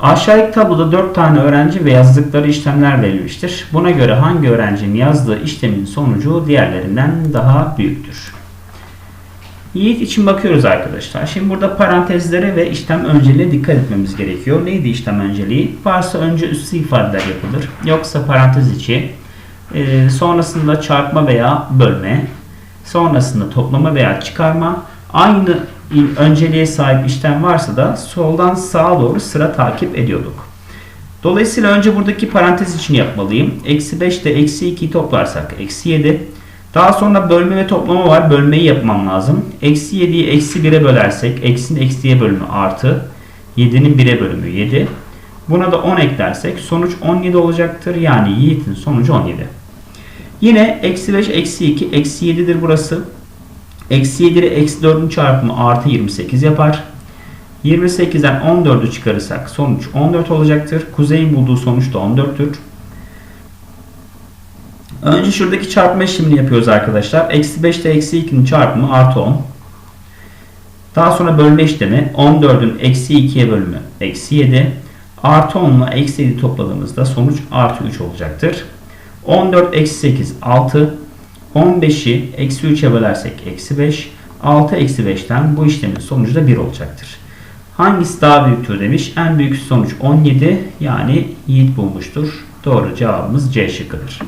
Aşağıdaki tabloda 4 tane öğrenci ve yazdıkları işlemler verilmiştir. Buna göre hangi öğrencinin yazdığı işlemin sonucu diğerlerinden daha büyüktür? Yiğit için bakıyoruz arkadaşlar. Şimdi burada parantezlere ve işlem önceliğe dikkat etmemiz gerekiyor. Neydi işlem önceliği? Varsa önce üstü ifadeler yapılır. Yoksa parantez içi. Ee, sonrasında çarpma veya bölme. Sonrasında toplama veya çıkarma. Aynı önceliğe sahip işlem varsa da soldan sağa doğru sıra takip ediyorduk. Dolayısıyla önce buradaki parantez için yapmalıyım. Eksi 5 ile eksi 2'yi toplarsak eksi 7. Daha sonra bölme ve toplama var. Bölmeyi yapmam lazım. Eksi 7'yi eksi 1'e bölersek eksinin eksiye bölümü artı. 7'nin 1'e bölümü 7. Buna da 10 eklersek sonuç 17 olacaktır. Yani Yiğit'in sonucu 17. Yine eksi 5 eksi 2 eksi 7'dir burası. Eksi 7 ile eksi 4'ün çarpımı artı 28 yapar. 28'den 14'ü çıkarırsak sonuç 14 olacaktır. Kuzey'in bulduğu sonuç da 14'tür. Önce şuradaki çarpma işlemini yapıyoruz arkadaşlar. Eksi 5 ile eksi 2'nin çarpımı artı 10. Daha sonra bölme işlemi 14'ün eksi 2'ye bölümü eksi 7. Artı 10 ile eksi 7 topladığımızda sonuç artı 3 olacaktır. 14 eksi 8 6. 15'i eksi 3'e bölersek eksi 5. 6 eksi 5'ten bu işlemin sonucu da 1 olacaktır. Hangisi daha büyüktür demiş. En büyük sonuç 17 yani Yiğit bulmuştur. Doğru cevabımız C şıkkıdır.